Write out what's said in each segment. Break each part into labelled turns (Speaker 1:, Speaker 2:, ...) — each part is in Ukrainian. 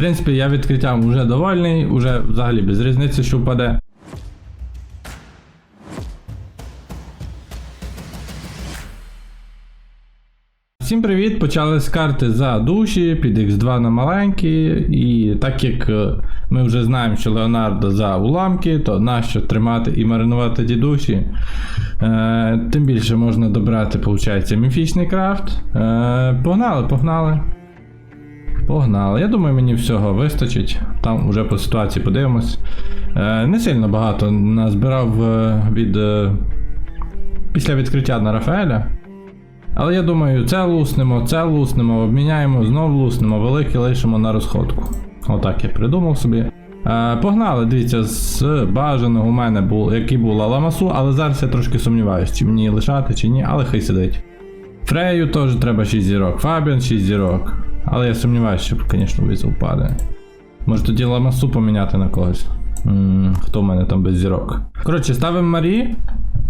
Speaker 1: принципі, я відкриттям вже довольний, уже взагалі без різниці, що впаде. Всім привіт! Почали з карти за душі, під X2 на маленькі. І так як е, ми вже знаємо, що Леонардо за уламки, то нащо тримати і маринувати ті душі. Е, тим більше можна добрати, виходить, міфічний крафт. Е, погнали, погнали. Погнали. Я думаю, мені всього вистачить. Там уже по ситуації подивимось. Е, не сильно багато назбирав е, від. е, після відкриття на Рафаеля. Але я думаю, це луснемо, це луснемо, обміняємо, знов луснемо, велике лишимо на розходку. Отак я придумав собі. Е, погнали, дивіться, з бажаного у мене був, який був ламасу, але зараз я трошки сумніваюся, чи мені лишати, чи ні, але хай сидить. Фрею теж треба 6 зірок, Фабіан 6 зірок. Але я сумніваюся, що, звісно, віза впаде. Може тоді ламасу поміняти на когось. м хто в мене там без зірок? Коротше, ставимо Марі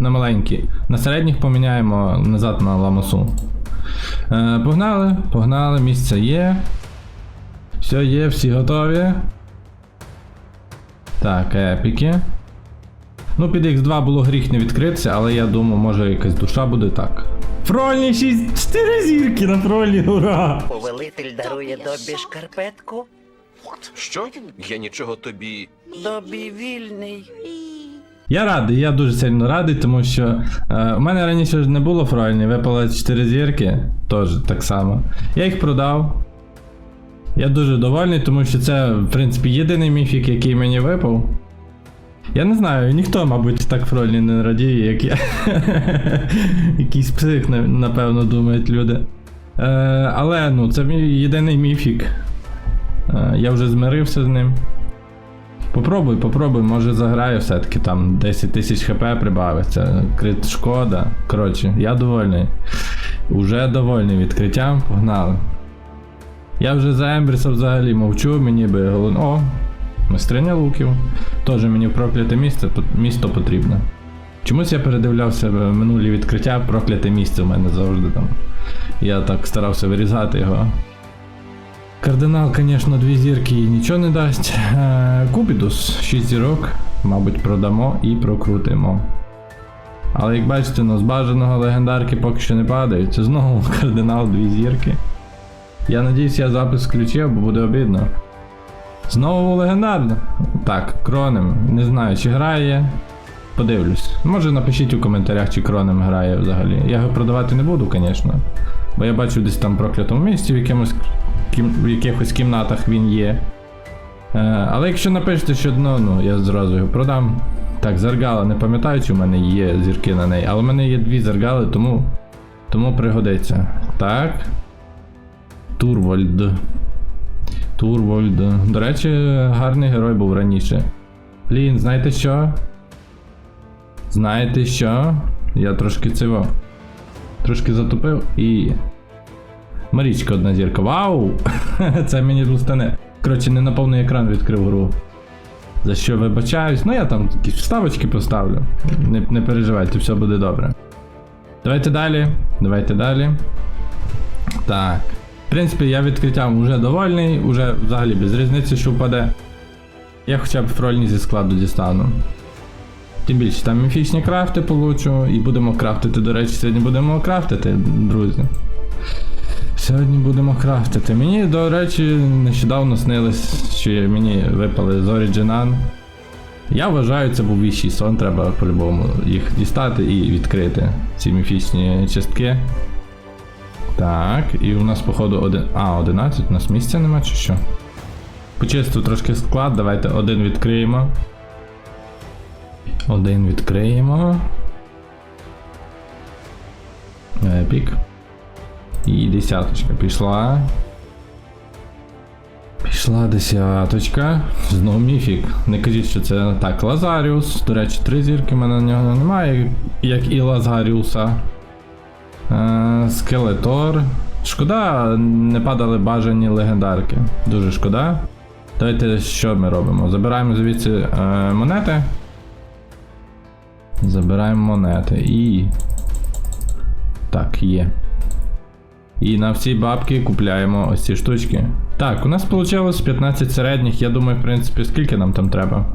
Speaker 1: на маленькі. На середніх поміняємо назад на ламасу. Е, погнали, погнали, місце є. Все є, всі готові. Так, епіки. Ну, під X2 було гріх не відкритися, але я думаю, може якась душа буде так. Фрольні 6, 4 зірки на фрольні, ура!
Speaker 2: Повелитель дарує Добі шкарпетку.
Speaker 3: Що? Я нічого тобі.
Speaker 2: Добі вільний.
Speaker 1: Я радий, я дуже сильно радий, тому що е, у мене раніше ж не було фрольні, випало 4 зірки, теж так само. Я їх продав. Я дуже довольний, тому що це, в принципі, єдиний міфік, який мені випав. Я не знаю, ніхто, мабуть, так фрольні не радіє, як я. Якийсь псих, напевно, думають люди. Е, але ну, це мій єдиний міфік. Е, я вже змирився з ним. Попробуй, попробуй, може заграю все-таки там 10 тисяч хп прибавиться. Крит шкода. Коротше, я довольний. Уже довольний відкриттям, погнали. Я вже за Ембріса взагалі мовчу, мені би голон. О! Майстриня луків. Теж мені прокляте місце, місто потрібно. Чомусь я передивлявся минулі відкриття, прокляте місце в мене завжди там. Я так старався вирізати його. Кардинал, звісно, дві зірки і нічого не дасть. Е, Кубідус, 6 зірок, мабуть, продамо і прокрутимо. Але як бачите, ну, з бажаного легендарки поки що не падають. Це знову кардинал дві зірки. Я надіюсь, я запис включив, бо буде обідно. Знову легендарно. Так, кронем. Не знаю, чи грає. Подивлюсь. Може напишіть у коментарях, чи кронем грає взагалі. Я його продавати не буду, звісно. Бо я бачу десь там в проклятому місці в якомусь кім, в якихось кімнатах він є. Е, але якщо напишете, що ну, ну, я зразу його продам. Так, зергала, не пам'ятаю, чи в мене є зірки на неї, але в мене є дві зергали, тому, тому пригодиться. Так. Турвольд. Турвольд. До речі, гарний герой був раніше. Блін, знаєте що? Знаєте що? Я трошки цього. Трошки затупив і. Марічка одна зірка. Вау! Це мені лустане. Коротше, не на повний екран відкрив гру. За що вибачаюсь. Ну я там якісь вставочки поставлю. Не, не переживайте, все буде добре. Давайте далі. Давайте далі. Так. В принципі, я відкриттям вже довольний, уже взагалі без різниці, що впаде. Я хоча б фрольні зі складу дістану. Тим більше там міфічні крафти получу, і будемо крафтити. До речі, сьогодні будемо крафтити, друзі. Сьогодні будемо крафтити. Мені, до речі, нещодавно снилось, що мені випали з Origin Я вважаю, це був віщий сон, треба по-любому їх дістати і відкрити. Ці міфічні частки. Так, і у нас, походу, один. А, 11, у нас місця нема чи що? Почистив трошки склад, давайте один відкриємо. Один відкриємо. Епік. І десяточка пішла. Пішла десяточка. Знову міфік. Не кажіть, що це так. Лазаріус. До речі, три зірки в мене на нього немає, як і Лазаріуса. Е, Скелетор. Шкода, не падали бажані легендарки. Дуже шкода. Давайте що ми робимо? Забираємо звідси е, монети. Забираємо монети і. Так, є. І на всі бабки купляємо ось ці штучки. Так, у нас вийшло 15 середніх. Я думаю, в принципі, скільки нам там треба?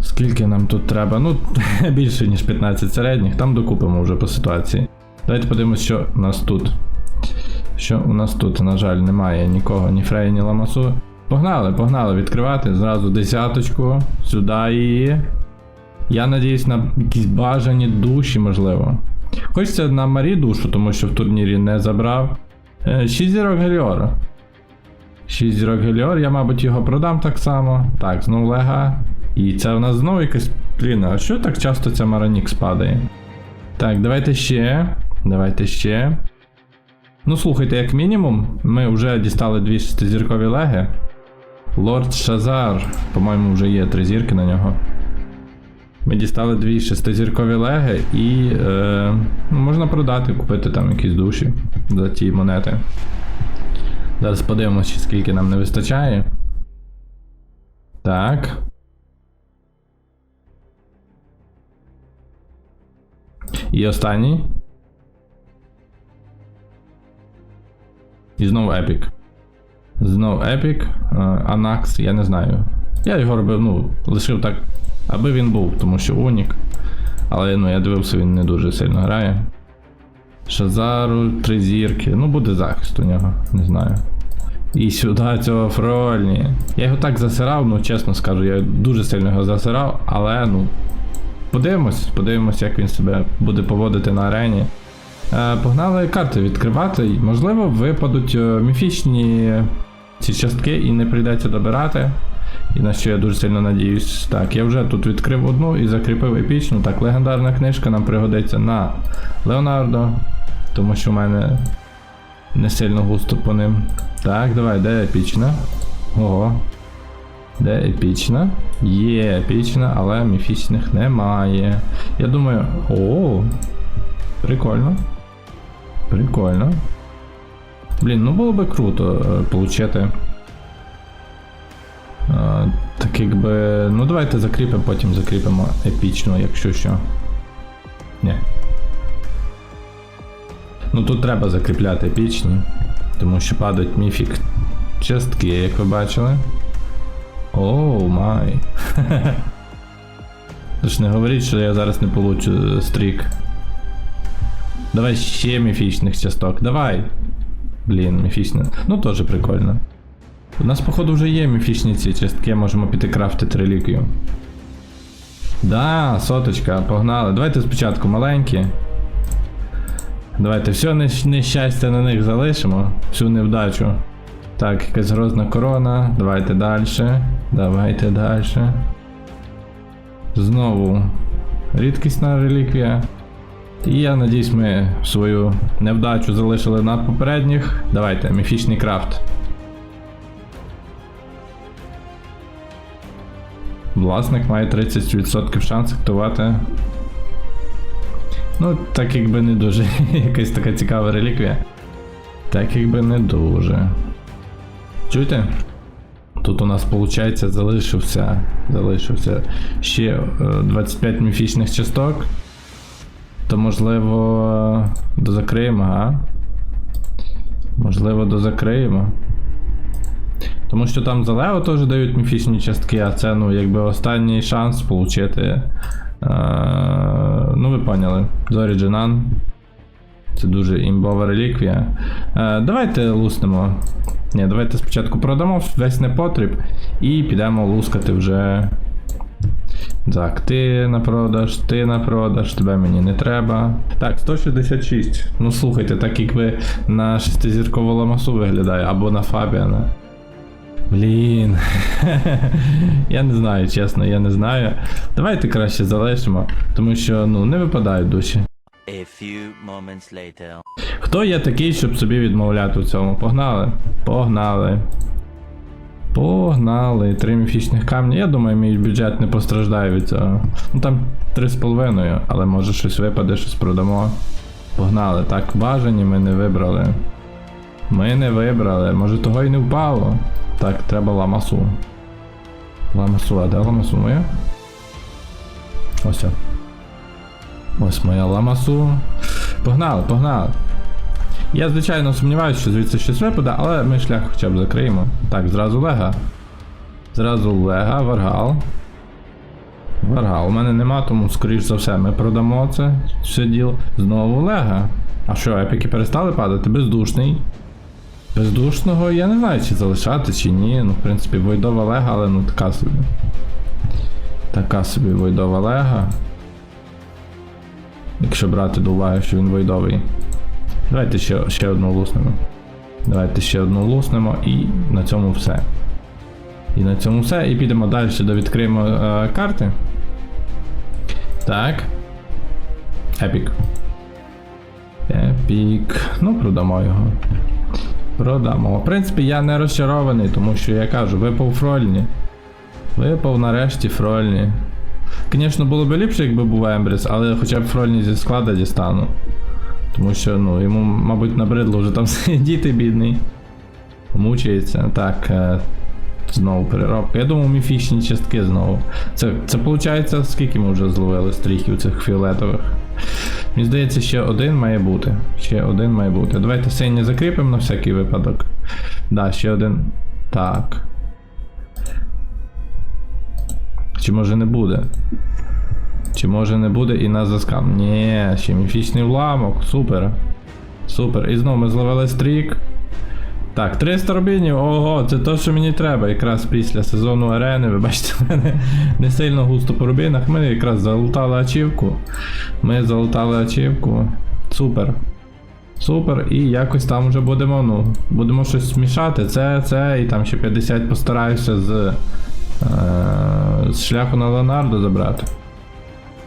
Speaker 1: Скільки нам тут треба? Ну, більше, ніж 15 середніх, там докупимо вже по ситуації. Давайте подивимось, що у нас тут. Що у нас тут, на жаль, немає нікого, ні Фреї, ні Ламасу. Погнали, погнали відкривати. Зразу десяточку. Сюди її. Я надіюсь на якісь бажані душі, можливо. Хочеться на Марі душу, тому що в турнірі не забрав. 6 зірок Геліор. 6 зірок Геліор, я, мабуть, його продам так само. Так, знову Лега. І це у нас знову якась. Блін, а що так часто ця Маранікс падає? Так, давайте ще. Давайте ще. Ну, слухайте, як мінімум, ми вже дістали дві шестизіркові леги. Лорд Шазар, по-моєму, вже є три зірки на нього. Ми дістали дві шестизіркові леги і е, ну, можна продати, купити там якісь душі за ті монети. Зараз подивимося, скільки нам не вистачає. Так. І останній. І знову Епік. Знов Епік. Анакс, я не знаю. Я його робив, ну, лишив так, аби він був, тому що Унік. Але ну, я дивився, він не дуже сильно грає. Шазару, три зірки. Ну, буде захист у нього, не знаю. І сюди цього Фрольні. Я його так засирав, ну чесно скажу, я дуже сильно його засирав, але ну. Подивимось, подивимось, як він себе буде поводити на арені. Е, погнали карти відкривати. Можливо, випадуть е, міфічні ці частки і не прийдеться добирати. І на що я дуже сильно надіюсь. Так, я вже тут відкрив одну і закріпив епічну. Так, легендарна книжка нам пригодиться на Леонардо, тому що в мене не сильно густо по ним. Так, давай, де епічна? Ого. Де епічна? Є епічна, але міфічних немає. Я думаю. О, прикольно. Прикольно. Блін, ну було би круто е, получити. Е, так якби. Ну давайте закріпимо, потім закріпимо епічну, якщо що. Ні. Ну тут треба закріпляти епічні, тому що падають міфік частки, як ви бачили. Оу май. Тож не говоріть, що я зараз не получу стрік. Давай ще міфічних часток. Давай. Блін, міфічне. Ну теж прикольно. У нас, походу, вже є міфічні ці частки, можемо піти крафтити реліквію. Да, соточка, погнали. Давайте спочатку маленькі. Давайте все нещастя на них залишимо, всю невдачу. Так, якась грозна корона. Давайте далі. Давайте далі. Знову рідкісна реліквія. І я надіюсь, ми свою невдачу залишили на попередніх. Давайте, міфічний крафт. Власник має 30% шанс актувати. Ну, так якби не дуже. Якась така цікава реліквія. Так якби не дуже. Чуєте? Тут у нас, виходить, залишився. Залишився ще е, 25 міфічних часток. То можливо дозакриємо, а? Можливо, дозакриємо. Тому що там за Лео теж дають міфічні частки, а це ну якби останній шанс отримати. Е, ну ви поняли. Зорі Дженан. Це дуже імбова реліквія. Е, давайте луснемо. Ні, давайте спочатку продамо весь непотріб і підемо лускати вже. Так, ти на продаж, ти на продаж, тебе мені не треба. Так, 166. Ну слухайте, так як ви на шестизіркову ламасу виглядає, або на Фабіана. Блін. я не знаю, чесно, я не знаю. Давайте краще залишимо, тому що ну не випадають душі.
Speaker 4: A few moments later.
Speaker 1: Хто я такий, щоб собі відмовляти у цьому? Погнали. Погнали. Погнали. Три міфічних камні. Я думаю, мій бюджет не постраждає від цього. Ну там 3,5, але може щось випаде, щось продамо. Погнали. Так, бажані ми не вибрали. Ми не вибрали. Може того й не впало. Так, треба ламасу. Ламасу, а де ламасу моя? Ось. Ось моя ламасу. Погнали, погнали. Я, звичайно, сумніваюся, що звідси щось випаде, але ми шлях хоча б закриємо. Так, зразу лега. Зразу лега, варгал. Варгал. У мене нема, тому, скоріш за все, ми продамо це все діло. Знову лега. А що, епіки перестали падати? Бездушний. Бездушного я не знаю, чи залишати, чи ні. Ну, в принципі, Войдова лега, але ну така собі. Така собі Войдова лега. Якщо брати до уваги, що він войдовий. Давайте ще, ще одну луснемо. Давайте ще одну луснемо і на цьому все. І на цьому все. І підемо далі, до відкриємо е, карти. Так. Епік. Епік. Ну, продамо його. Продамо. В принципі, я не розчарований, тому що я кажу, випав Фрольні. Випав нарешті Фрольні. Звісно, було б ліпше, якби був Ембріс, але хоча б Фрольні зі склада дістану. Тому що, ну, йому, мабуть, набридло вже там сидіти, бідний. Мучається. Так. Е, знову переробка. Я думав, міфічні частки знову. Це, це виходить, скільки ми вже зловили стріхів цих фіолетових. Мені здається, ще один має бути. Ще один має бути. Давайте синє закріпимо на всякий випадок. Да, ще один. Так. Чи може не буде? Чи може не буде і нас заскам? Ні, ще міфічний уламок. Супер. Супер. І знову ми зловили стрік. Так, 300 рубінів, ого, це то, що мені треба. Якраз після сезону арени, ви бачите, мене не сильно густо по рубінах. Ми якраз залутали ачівку. Ми залутали ачівку. Супер. Супер, і якось там вже будемо, ну, будемо щось змішати. Це, це, і там ще 50 постараюся з, з шляху на Леонардо забрати.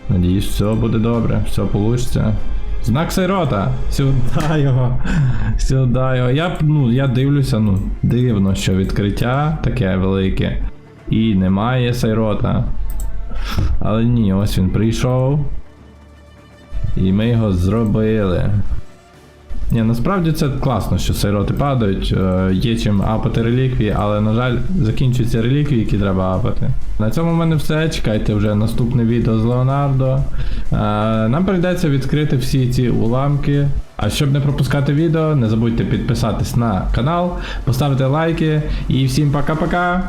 Speaker 1: Надіюсь, все буде добре, все вийде. Знак Сайрота! Сюди його. Сюди його. Я, ну, я дивлюся, ну, дивно, що відкриття таке велике. І немає Сайрота. Але ні, ось він прийшов. І ми його зробили. Ні, насправді це класно, що сайроти падають, е, є чим апати реліквії, але, на жаль, закінчуються реліквії, які треба апати. На цьому в мене все. Чекайте вже наступне відео з Леонардо. Е, Нам прийдеться відкрити всі ці уламки. А щоб не пропускати відео, не забудьте підписатись на канал, поставити лайки і всім пока-пока!